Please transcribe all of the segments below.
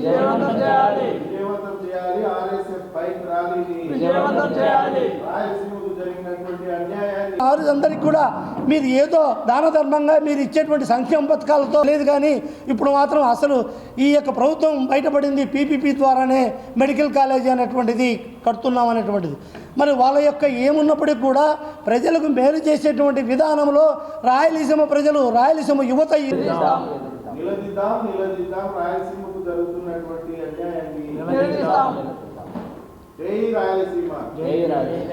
విజయవంతం చేయాలి. విజయవంతం చేయాలి. బైక్ ర్యాలీని విజయవంతం చేయాలి. రాయలసీమకు జరిగినటువంటి అన్యాయాన్ని వారు అందరికీ కూడా మీరు ఏదో దాన ధర్మంగా మీరు ఇచ్చేటువంటి సంక్షేమ పథకాలతో లేదు కానీ ఇప్పుడు మాత్రం అసలు ఈ యొక్క ప్రభుత్వం బయటపడింది పీపీపీ ద్వారానే మెడికల్ కాలేజీ అనేటువంటిది కడుతున్నాం అనేటువంటిది. మరి వాళ్ళ యొక్క ఏమున్నప్పటికీ కూడా ప్రజలకు మేలు చేసేటువంటి విధానంలో రాయలసీమ ప్రజలు రాయలసీమ యువత నిలదీద్దాం నిలదీద్దాం. రాయలసీమకు జరుగుతున్నటువంటి అన్యాయాన్ని. జై రాయలసీమ. జై రాజేష్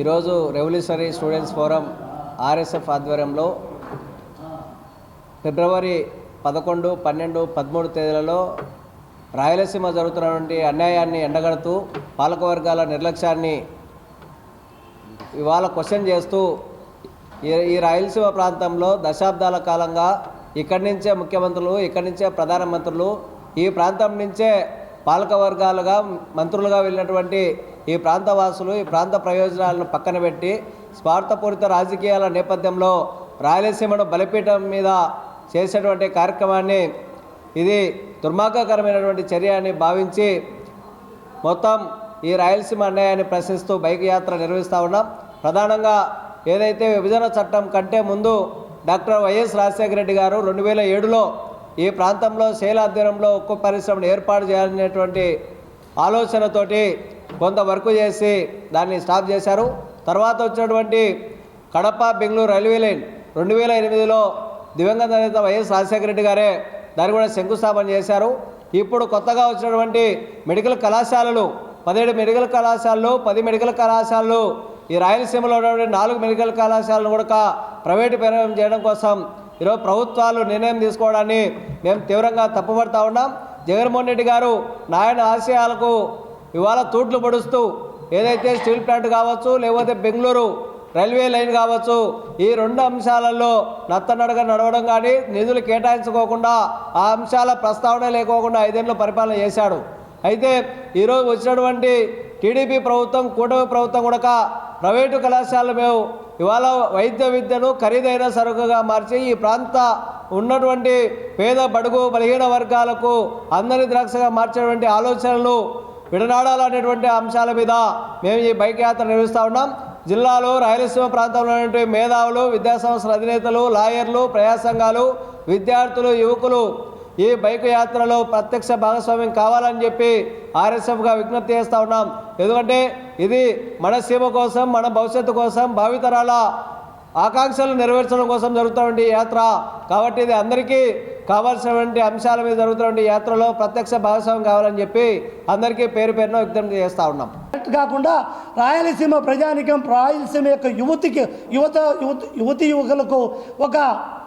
ఈరోజు రెవల్యూషనరీ స్టూడెంట్స్ ఫోరం ఆర్ఎస్ఎఫ్ ఆధ్వర్యంలో ఫిబ్రవరి పదకొండు పన్నెండు పదమూడు తేదీలలో రాయలసీమ జరుగుతున్నటువంటి అన్యాయాన్ని ఎండగడుతూ పాలకవర్గాల నిర్లక్ష్యాన్ని ఇవాళ క్వశ్చన్ చేస్తూ ఈ ఈ రాయలసీమ ప్రాంతంలో దశాబ్దాల కాలంగా ఇక్కడి నుంచే ముఖ్యమంత్రులు ఇక్కడి నుంచే ప్రధానమంత్రులు ఈ ప్రాంతం నుంచే పాలకవర్గాలుగా మంత్రులుగా వెళ్ళినటువంటి ఈ ప్రాంతవాసులు ఈ ప్రాంత ప్రయోజనాలను పక్కన పెట్టి స్వార్థపూరిత రాజకీయాల నేపథ్యంలో రాయలసీమను బలిపీఠం మీద చేసేటువంటి కార్యక్రమాన్ని ఇది దుర్మార్గకరమైనటువంటి చర్య అని భావించి మొత్తం ఈ రాయలసీమ అన్యాయాన్ని ప్రశ్నిస్తూ బైక్ యాత్ర నిర్వహిస్తూ ఉన్నాం. ప్రధానంగా ఏదైతే విభజన చట్టం కంటే ముందు డాక్టర్ వైఎస్ రాజశేఖర రెడ్డి గారు రెండు వేల ఏడులో ఈ ప్రాంతంలో శైల ఉక్కు పరిశ్రమను ఏర్పాటు చేయాలనేటువంటి ఆలోచనతోటి కొంత వర్క్ చేసి దాన్ని స్టాప్ చేశారు. తర్వాత వచ్చినటువంటి కడప బెంగళూరు రైల్వే లైన్ రెండు వేల ఎనిమిదిలో దివంగత నేత వైఎస్ రాజశేఖర రెడ్డి గారే దాన్ని కూడా శంకుస్థాపన చేశారు. ఇప్పుడు కొత్తగా వచ్చినటువంటి మెడికల్ కళాశాలలు పదిహేడు మెడికల్ కళాశాలలు పది మెడికల్ కళాశాలలు ఈ రాయలసీమలో ఉన్నటువంటి నాలుగు మెడికల్ కళాశాలను కూడా ప్రైవేటు పరం చేయడం కోసం ఈరోజు ప్రభుత్వాలు నిర్ణయం తీసుకోవడాన్ని మేము తీవ్రంగా తప్పుపడతా ఉన్నాం. జగన్మోహన్ రెడ్డి గారు నాయన ఆశయాలకు ఇవాళ తూట్లు పడుస్తూ ఏదైతే స్టీల్ ప్లాంట్ కావచ్చు లేకపోతే బెంగళూరు రైల్వే లైన్ కావచ్చు. ఈ రెండు అంశాలలో నత్తనడక నడవడం కానీ నిధులు కేటాయించుకోకుండా ఆ అంశాల ప్రస్తావన లేకోకుండా ఐదేళ్ళు పరిపాలన చేశాడు. అయితే ఈరోజు వచ్చినటువంటి టీడీపీ ప్రభుత్వం కూటమి ప్రభుత్వం కూడా ప్రైవేటు కళాశాలలు మేము ఇవాళ వైద్య విద్యను ఖరీదైన సరుకుగా మార్చి ఈ ప్రాంత ఉన్నటువంటి పేద బడుగు బలహీన వర్గాలకు అందరి ద్రాక్షగా మార్చేటువంటి ఆలోచనలు విడనాడాలనేటువంటి అంశాల మీద మేము ఈ బైక్ యాత్ర నిర్వహిస్తూ ఉన్నాం. జిల్లాలో రాయలసీమ ప్రాంతంలో మేధావులు విద్యాసంస్థల అధినేతలు లాయర్లు ప్రయాసంఘాలు విద్యార్థులు యువకులు ఈ బైక్ యాత్రలో ప్రత్యక్ష భాగస్వామ్యం కావాలని చెప్పి ఆర్ఎస్ఎఫ్గా విజ్ఞప్తి చేస్తూ ఉన్నాం. ఎందుకంటే ఇది మన సీమ కోసం మన భవిష్యత్తు కోసం భావితరాల ఆకాంక్షలు నెరవేర్చడం కోసం జరుగుతున్నటువంటి యాత్ర. కాబట్టి ఇది అందరికీ కావాల్సినటువంటి అంశాల మీద జరుగుతున్నటువంటి యాత్రలో ప్రత్యక్ష భాగస్వామ్యం కావాలని చెప్పి అందరికీ పేరు పేరున విజ్ఞప్తి చేస్తూ ఉన్నాం. కాకుండా రాయలసీమ ప్రజానికం రాయలసీమ యొక్క యువతికి యువత యువతి యువకులకు ఒక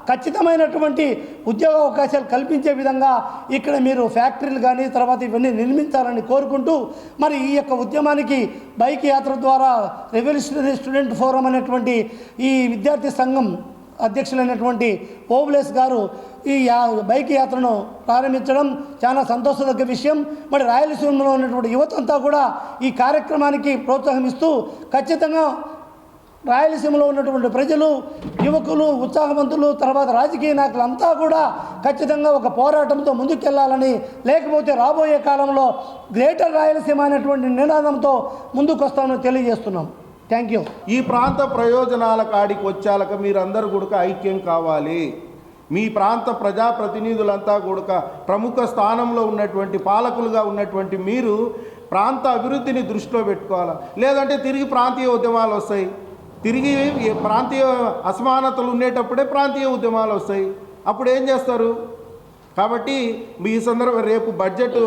ఖచ్చితమైనటువంటి ఉద్యోగ అవకాశాలు కల్పించే విధంగా ఇక్కడ మీరు ఫ్యాక్టరీలు కానీ తర్వాత ఇవన్నీ నిర్మించాలని కోరుకుంటూ మరి ఈ యొక్క ఉద్యమానికి బైక్ యాత్ర ద్వారా రెవల్యూషనరీ స్టూడెంట్ ఫోరం అనేటువంటి ఈ విద్యార్థి సంఘం అధ్యక్షులైనటువంటి ఓబులేస్ గారు ఈ యా బైక్ యాత్రను ప్రారంభించడం చాలా సంతోషదగ్గ విషయం. మరి రాయలసీమలో ఉన్నటువంటి యువతంతా కూడా ఈ కార్యక్రమానికి ప్రోత్సాహం ఇస్తూ ఖచ్చితంగా రాయలసీమలో ఉన్నటువంటి ప్రజలు యువకులు ఉత్సాహవంతులు తర్వాత రాజకీయ నాయకులు అంతా కూడా ఖచ్చితంగా ఒక పోరాటంతో ముందుకెళ్ళాలని లేకపోతే రాబోయే కాలంలో గ్రేటర్ రాయలసీమ అనేటువంటి నినాదంతో ముందుకొస్తామని తెలియజేస్తున్నాం. థ్యాంక్ యూ ఈ ప్రాంత ప్రయోజనాల కాడికి వచ్చాక మీరందరూ కూడా ఐక్యం కావాలి. మీ ప్రాంత ప్రజాప్రతినిధులంతా కూడా ప్రముఖ స్థానంలో ఉన్నటువంటి పాలకులుగా ఉన్నటువంటి మీరు ప్రాంత అభివృద్ధిని దృష్టిలో పెట్టుకోవాలి. లేదంటే తిరిగి ప్రాంతీయ ఉద్యమాలు వస్తాయి. తిరిగి ప్రాంతీయ అసమానతలు ఉండేటప్పుడే ప్రాంతీయ ఉద్యమాలు వస్తాయి. అప్పుడు ఏం చేస్తారు? కాబట్టి ఈ సందర్భం రేపు బడ్జెట్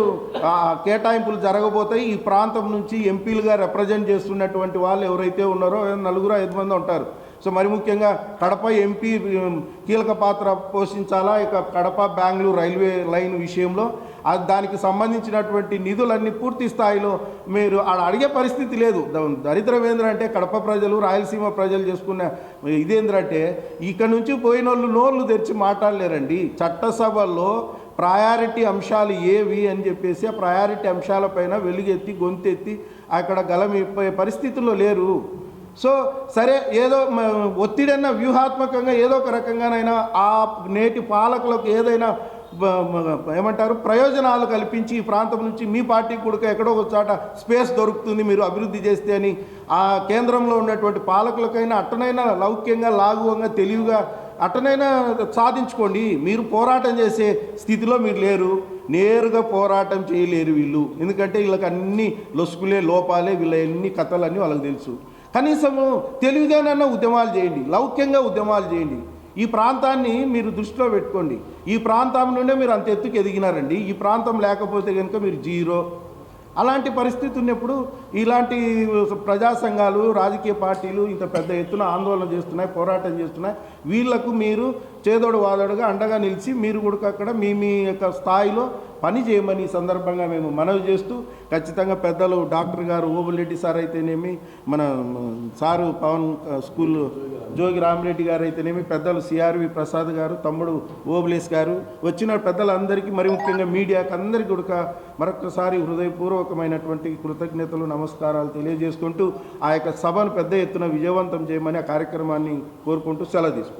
కేటాయింపులు జరగబోతాయి. ఈ ప్రాంతం నుంచి ఎంపీలుగా రిప్రజెంట్ చేస్తున్నటువంటి వాళ్ళు ఎవరైతే ఉన్నారో నలుగురు ఐదు మంది ఉంటారు. సో మరి ముఖ్యంగా కడప ఎంపీ కీలక పాత్ర పోషించాలా? ఇక కడప బెంగళూరు రైల్వే లైన్ విషయంలో దానికి సంబంధించినటువంటి నిధులన్నీ పూర్తి స్థాయిలో మీరు ఆడ అడిగే పరిస్థితి లేదు. దరిద్రమేంద్ర అంటే కడప ప్రజలు రాయలసీమ ప్రజలు చేసుకున్న ఇదేంద్రంటే ఇక్కడ నుంచి పోయిన వాళ్ళు నోళ్ళు తెరిచి మాట్లాడలేరండి. చట్టసభల్లో ప్రయారిటీ అంశాలు ఏవి అని చెప్పేసి ఆ ప్రయారిటీ అంశాలపైన వెలుగెత్తి గొంతెత్తి అక్కడ గలం పరిస్థితుల్లో లేరు. సో సరే ఏదో మ- ఒత్తిడన్న వ్యూహాత్మకంగా ఏదో ఒక రకంగానైనా ఆ నేటి పాలకులకు ఏదైనా ఏమంటారు ప్రయోజనాలు కల్పించి ఈ ప్రాంతం నుంచి మీ పార్టీ కూడా ఎక్కడో ఒక చోట స్పేస్ దొరుకుతుంది మీరు అభివృద్ధి చేస్తే అని ఆ కేంద్రంలో ఉన్నటువంటి పాలకులకైనా అట్టనైనా లౌక్యంగా లాఘవంగా తెలివిగా అట్టనైనా సాధించుకోండి. మీరు పోరాటం చేసే స్థితిలో మీరు లేరు. నేరుగా పోరాటం చేయలేరు వీళ్ళు. ఎందుకంటే వీళ్ళకి అన్ని లొసుకులే లోపాలే వీళ్ళ ఎన్ని కథలన్నీ వాళ్ళకి తెలుసు. కనీసము తెలివిగానన్నా ఉద్యమాలు చేయండి లౌక్యంగా ఉద్యమాలు చేయండి. ఈ ప్రాంతాన్ని మీరు దృష్టిలో పెట్టుకోండి. ఈ ప్రాంతం నుండే మీరు అంత ఎత్తుకు ఎదిగినారండి. ఈ ప్రాంతం లేకపోతే కనుక మీరు జీరో. అలాంటి పరిస్థితి ఉన్నప్పుడు ఇలాంటి ప్రజా సంఘాలు రాజకీయ పార్టీలు ఇంత పెద్ద ఎత్తున ఆందోళన చేస్తున్నాయి పోరాటం చేస్తున్నాయి. వీళ్ళకు మీరు చేదోడు వాదోడుగా అండగా నిలిచి మీరు కూడా అక్కడ మీ మీ యొక్క స్థాయిలో పని చేయమని ఈ సందర్భంగా మేము మనవి చేస్తూ ఖచ్చితంగా పెద్దలు డాక్టర్ గారు ఓబులరెడ్డి సార్ అయితేనేమి మన సారు పవన్ స్కూల్ జోగి రామిరెడ్డి గారు అయితేనేమి పెద్దలు సిఆర్వి ప్రసాద్ గారు తమ్ముడు ఓబులేస్ గారు వచ్చిన పెద్దలందరికీ మరి ముఖ్యంగా మీడియాకి అందరికీ కూడా మరొకసారి హృదయపూర్వకమైనటువంటి కృతజ్ఞతలు నమస్కారాలు తెలియజేసుకుంటూ ఆ యొక్క సభను పెద్ద ఎత్తున విజయవంతం చేయమని ఆ కార్యక్రమాన్ని కోరుకుంటూ సెలవు తీసుకుంటాం